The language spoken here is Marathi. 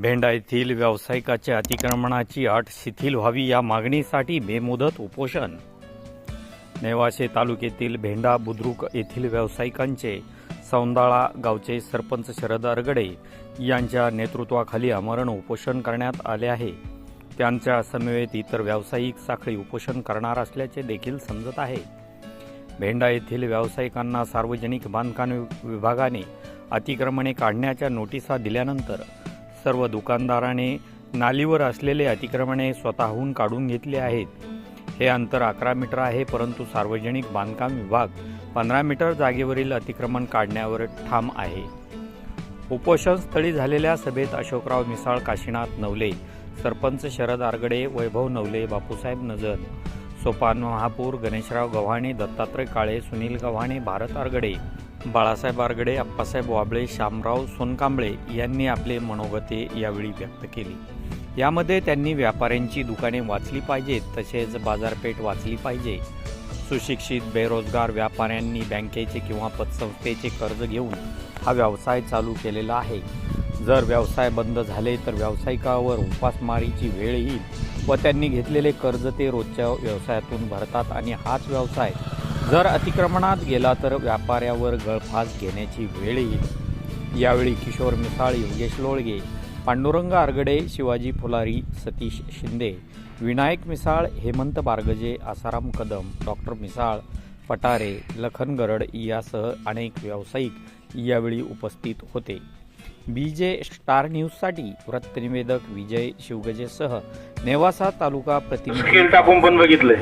भेंडा येथील व्यावसायिकाच्या अतिक्रमणाची अट शिथिल व्हावी या मागणीसाठी बेमुदत उपोषण. नेवासे तालुक्यातील भेंडा बुद्रुक येथील व्यावसायिकांचे सौंदाळा गावचे सरपंच शरद अरगडे यांच्या नेतृत्वाखाली आमरण उपोषण करण्यात आले आहे. त्यांच्या समवेत इतर व्यावसायिक साखळी उपोषण करणार असल्याचे देखील समजत आहे. भेंडा येथील व्यावसायिकांना सार्वजनिक बांधकाम विभागाने अतिक्रमणे काढण्याच्या नोटिसा दिल्यानंतर सर्व दुकानदाराने नालीवर असलेले अतिक्रमणे स्वतःहून काढून घेतले आहेत. हे अंतर अकरा मीटर आहे परंतु सार्वजनिक बांधकाम विभाग पंधरा मीटर जागेवरील अतिक्रमण काढण्यावर ठाम आहे. उपोषणस्थळी झालेल्या सभेत अशोकराव मिसाळ काशीनाथ नवले सरपंच शरद आरगडे वैभव नवले बापूसाहेब नजर सोपान महापूर गणेशराव गव्हाणे दत्तात्रय काळे सुनील गव्हाणे भारत आरगडे बाळासाहेब आरगडे अप्पासाहेब वाबळे शामराव सोनकांबळे यांनी आपले मनोगते यावेळी व्यक्त केली. यामध्ये त्यांनी व्यापाऱ्यांची दुकाने वाचली पाहिजेत तसेच बाजारपेठ वाचली पाहिजे. सुशिक्षित बेरोजगार व्यापाऱ्यांनी बँकेचे किंवा पतसंस्थेचे कर्ज घेऊन हा व्यवसाय चालू केलेला आहे. जर व्यवसाय बंद झाले तर व्यावसायिकावर उपासमारीची वेळ येईल व त्यांनी घेतलेले कर्ज ते रोजच्या व्यवसायातून भरतात. आणि हाच व्यवसाय जर अतिक्रमणात गेला तर व्यापाऱ्यावर गळफास घेण्याची वेळ येईल. यावेळी किशोर मिसाळ योगेश लोळगे पांडुरंग आरगडे शिवाजी फुलारी सतीश शिंदे विनायक मिसाळ हेमंत बारगजे आसाराम कदम डॉक्टर मिसाळ पटारे लखन गरड यासह अनेक व्यावसायिक यावेळी उपस्थित होते. बीजे स्टार न्यूजसाठी वृत्तनिवेदक विजय शिवगजेसह नेवासा तालुका प्रतिनिधी टाकून पण बघितलंय.